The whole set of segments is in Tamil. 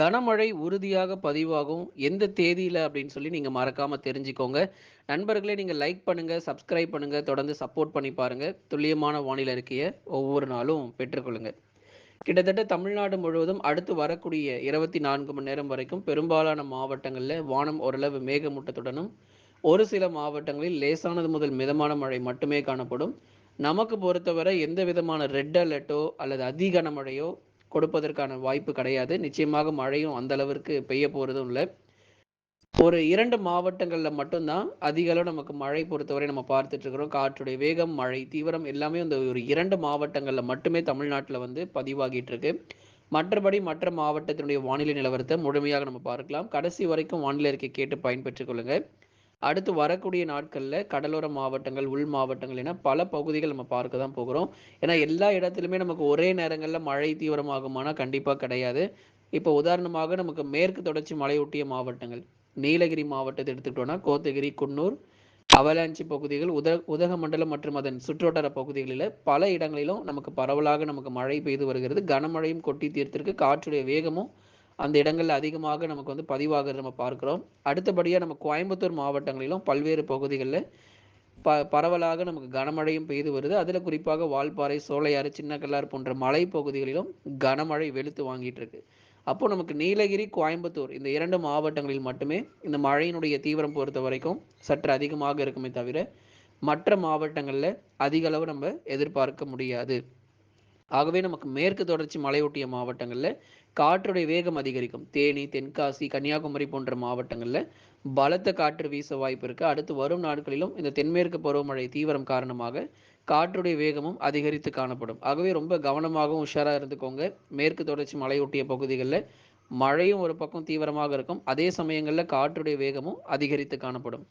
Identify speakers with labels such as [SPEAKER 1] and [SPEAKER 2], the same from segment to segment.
[SPEAKER 1] கனமழை உறுதியாக பதிவாகும் எந்த தேதியில் அப்படின்னு சொல்லி நீங்கள் மறக்காமல் தெரிஞ்சுக்கோங்க. நண்பர்களே நீங்கள் லைக் பண்ணுங்கள் சப்ஸ்கிரைப் பண்ணுங்கள் தொடர்ந்து சப்போர்ட் பண்ணி பாருங்கள் துல்லியமான வானிலை அறிக்கைய ஒவ்வொரு நாளும் பெற்றுக்கொள்ளுங்கள் கிட்டத்தட்ட தமிழ்நாடு முழுவதும் அடுத்து வரக்கூடிய 24 மணி நேரம் வரைக்கும் பெரும்பாலான மாவட்டங்களில் வானம் ஓரளவு மேகமூட்டத்துடனும், ஒரு சில மாவட்டங்களில் லேசானது முதல் மிதமான மழை மட்டுமே காணப்படும். நமக்கு பொறுத்தவரை எந்த விதமான ரெட் அலர்ட்டோ அல்லது அதிகன மழையோ கொடுப்பதற்கான வாய்ப்பு கிடையாது. நிச்சயமாக மழையும் அந்த அளவிற்கு பெய்ய போறதும் இல்லை ஒரு 2 மாவட்டங்கள்ல மட்டும் தான் அதிக அளவு நமக்கு மழை பொறுத்தவரை நம்ம பார்த்துட்டு இருக்கிறோம். காற்றுடைய வேகம், மழை தீவிரம் எல்லாமே அந்த ஒரு இரண்டு மாவட்டங்களில் மட்டுமே தமிழ்நாட்டில் வந்து பதிவாகிட்டு இருக்கு. மற்றபடி மற்ற மாவட்டத்தினுடைய வானிலை நிலவரத்தை முழுமையாக நம்ம பார்க்கலாம். கடைசி வரைக்கும் வானிலை அறிக்கை கேட்டு பயன்பெற்றுக் கொள்ளுங்கள் அடுத்து வரக்கூடிய நாட்களில் கடலோர மாவட்டங்கள், உள் மாவட்டங்கள் என பல பகுதிகள் நம்ம பார்க்க தான் போகிறோம். ஏன்னா எல்லா இடத்துலையுமே நமக்கு ஒரே நேரங்களில் மழை தீவிரமாகுமானா கண்டிப்பாக கிடையாது. இப்போ உதாரணமாக நமக்கு மேற்கு தொடர்ச்சி மலையொட்டிய மாவட்டங்கள். நீலகிரி மாவட்டத்தை எடுத்துக்கிட்டோம்னா கோத்தகிரி, குன்னூர், அவலாஞ்சி பகுதிகள், உத உதகமண்டலம் மற்றும் அதன் சுற்றுவட்டார பகுதிகளில் பல இடங்களிலும் நமக்கு பரவலாக நமக்கு மழை பெய்து வருகிறது. கனமழையும் கொட்டி தீர்த்திருக்கு. காற்றுடைய வேகமும் அந்த இடங்கள்ல அதிகமாக நமக்கு வந்து பதிவாகிறது நம்ம பார்க்குறோம் அடுத்தபடியாக நம்ம கோயம்புத்தூர் மாவட்டங்களிலும் பல்வேறு பகுதிகளில் ப பரவலாக நமக்கு கனமழையும் பெய்து வருது. அதில் குறிப்பாக வால்பாறை, சோலையாறு, சின்னக்கல்லார் போன்ற மலைப்பகுதிகளிலும் கனமழை வெளுத்து வாங்கிட்டு இருக்கு. அப்போ நமக்கு நீலகிரி, கோயம்புத்தூர் இந்த இரண்டு மாவட்டங்களில் மட்டுமே இந்த மழையினுடைய தீவிரம் பொறுத்த வரைக்கும் சற்று அதிகமாக இருக்குமே தவிர, மற்ற மாவட்டங்களில் அதிக அளவு நம்ம எதிர்பார்க்க முடியாது. ஆகவே நமக்கு மேற்கு தொடர்ச்சி மலையொட்டிய மாவட்டங்களில் காற்றுடைய வேகம் அதிகரிக்கும். தேனி, தென்காசி, கன்னியாகுமரி போன்ற மாவட்டங்களில் பலத்த காற்று வீச வாய்ப்பு இருக்கு. அடுத்து வரும் நாட்களிலும் இந்த தென்மேற்கு பருவமழை தீவிரம் காரணமாக காற்றுடைய வேகமும் அதிகரித்து காணப்படும். ஆகவே ரொம்ப கவனமாகவும் உஷாராக இருந்துக்கோங்க. மேற்கு தொடர்ச்சி மலையொட்டிய பகுதிகளில் மழையும் ஒரு பக்கம் தீவிரமாக இருக்கும். அதே சமயங்களில் காற்றுடைய வேகமும் அதிகரித்து காணப்படும்.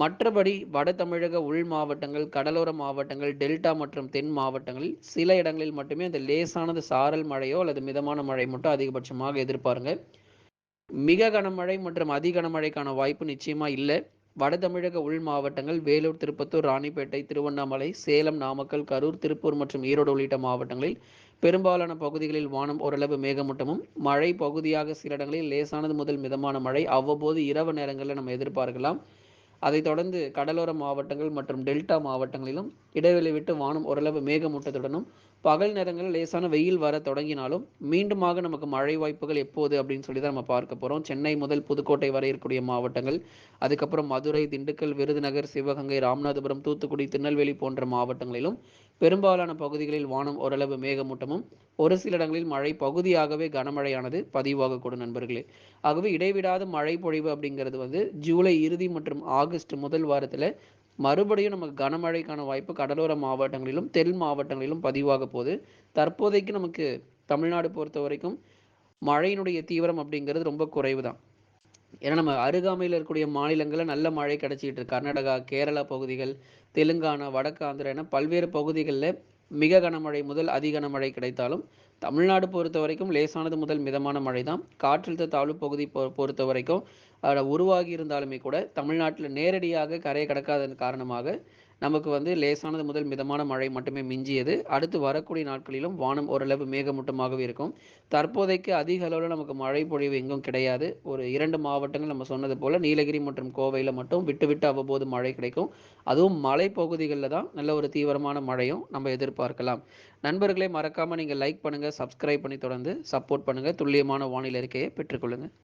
[SPEAKER 1] மற்றபடி வட தமிழக உள் மாவட்டங்கள், கடலோர மாவட்டங்கள், டெல்டா மற்றும் தென் மாவட்டங்களில் சில இடங்களில் மட்டுமே அந்த லேசானது சாரல் மழையோ அல்லது மிதமான மழை மட்டும் அதிகபட்சமாக எதிர்பாருங்க. மிக கனமழை மற்றும் அதி கனமழைக்கான வாய்ப்பு நிச்சயமா இல்லை வட தமிழக உள் மாவட்டங்கள் வேலூர், திருப்பத்தூர், ராணிப்பேட்டை, திருவண்ணாமலை, சேலம், நாமக்கல், கரூர், திருப்பூர் மற்றும் ஈரோடு உள்ளிட்ட மாவட்டங்களில் பெரும்பாலான பகுதிகளில் வானம் ஓரளவு மேகமூட்டமும், மழை பகுதியாக சில இடங்களில் லேசானது முதல் மிதமான மழை அவ்வப்போது இரவு நேரங்களில் நம்ம எதிர்பார்க்கலாம். அதைத் தொடர்ந்து கடலோர மாவட்டங்கள் மற்றும் டெல்டா மாவட்டங்களிலும் இடைவெளி விட்டு வானம் ஓரளவு மேகமூட்டத்துடனும், பகல் நேரங்களில் லேசான வெயில் வர தொடங்கினாலும், மீண்டுமாக நமக்கு மழை வாய்ப்புகள் எப்போது அப்படின்னு சொல்லி தான் நம்ம பார்க்க போகிறோம் சென்னை முதல் புதுக்கோட்டை வரை இருக்கக்கூடிய மாவட்டங்கள், அதுக்கப்புறம் மதுரை, திண்டுக்கல், விருதுநகர், சிவகங்கை, ராமநாதபுரம், தூத்துக்குடி, திருநெல்வேலி போன்ற மாவட்டங்களிலும் பெரும்பாலான பகுதிகளில் வானம் ஓரளவு மேகமூட்டமும், ஒரு சில இடங்களில் மழை பகுதியாகவே கனமழையானது பதிவாகக்கூடும் நண்பர்களே. ஆகவே இடைவிடாத மழை பொழிவு அப்படிங்கிறது வந்து ஜூலை இறுதி மற்றும் ஆகஸ்ட் முதல் வாரத்தில் மறுபடியும் நமக்கு கனமழைக்கான வாய்ப்பு கடலோர மாவட்டங்களிலும், தென் மாவட்டங்களிலும் பதிவாகப் போகுது. தற்போதைக்கு நமக்கு தமிழ்நாடு பொறுத்த வரைக்கும் மழையினுடைய தீவிரம் அப்படிங்கிறது ரொம்ப குறைவு தான். ஏன்னா நம்ம அருகாமையில் இருக்கக்கூடிய மாநிலங்களில் நல்ல மழை கிடச்சிக்கிட்டு இருக்கு. கர்நாடகா, கேரளா பகுதிகள், தெலுங்கானா, வடக்கு ஆந்திரா என பல்வேறு பகுதிகளில் மிக கனமழை முதல் அதி கனமழை கிடைத்தாலும், தமிழ்நாடு பொறுத்த வரைக்கும் லேசானது முதல் மிதமான மழை தான். காற்றழுத்த தாழ்வு பகுதி பொ பொறுத்தவரைக்கும் அதில் உருவாகி இருந்தாலுமே கூட தமிழ்நாட்டில் நேரடியாக கரையை கடக்காதன் காரணமாக நமக்கு வந்து லேசானது முதல் மிதமான மழை மட்டுமே மிஞ்சியது. அடுத்து வரக்கூடிய நாட்களிலும் வானம் ஓரளவு மேகமூட்டமாகவே இருக்கும். தற்போதைக்கு அதிக அளவில் நமக்கு மழை பொழிவு எங்கும் கிடையாது. ஒரு இரண்டு மாவட்டங்கள் நம்ம சொன்னது போல் நீலகிரி மற்றும் கோவையில் மட்டும் விட்டு விட்டு அவ்வப்போது மழை கிடைக்கும். அதுவும் மலைப்பகுதிகளில் தான் நல்ல ஒரு தீவிரமான மழையும் நம்ம எதிர்பார்க்கலாம். நண்பர்களே மறக்காமல் நீங்கள் லைக் பண்ணுங்கள் சப்ஸ்கிரைப் பண்ணி தொடர்ந்து சப்போர்ட் பண்ணுங்கள் துல்லியமான வானிலை இருக்கையை பெற்றுக்கொள்ளுங்கள்